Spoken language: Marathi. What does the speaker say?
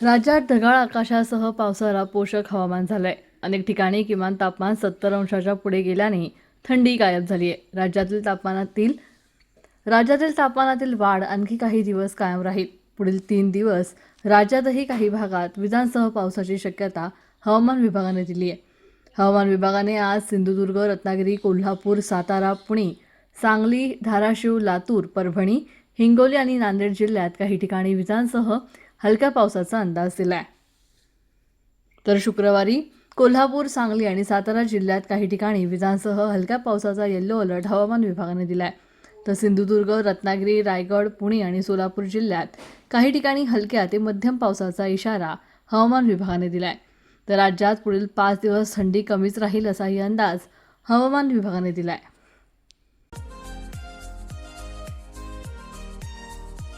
राज्यात ढगाळ आकाशासह पावसाला पोषक हवामान झालंय. अनेक ठिकाणी किमान तापमान सत्तर अंशाच्या पुढे गेल्याने थंडी गायब झाली आहे राज्यातील तापमानातील राज्यातील तापमानातील वाढ आणखी काही दिवस कायम राहील. पुढील तीन दिवस राज्यातही काही भागात विजांसह पावसाची शक्यता हवामान विभागाने दिली आहे हवामान विभागाने आज सिंधुदुर्ग रत्नागिरी कोल्हापूर सातारा पुणे सांगली धाराशिव लातूर परभणी हिंगोली आणि नांदेड जिल्ह्यात काही ठिकाणी विजांसह हलक्या पावसाचा अंदाज दिला आहे तर शुक्रवारी कोल्हापूर सांगली आणि सातारा जिल्ह्यात काही ठिकाणी विजांसह हलक्या पावसाचा येल्लो अलर्ट हवामान विभागाने दिला आहे तर सिंधुदुर्ग रत्नागिरी रायगड पुणे आणि सोलापूर जिल्ह्यात काही ठिकाणी हलक्या ते मध्यम पावसाचा इशारा हवामान विभागाने दिला आहे तर राज्यात पुढील पाच दिवस थंडी कमीच राहील असाही अंदाज हवामान विभागाने दिला आहे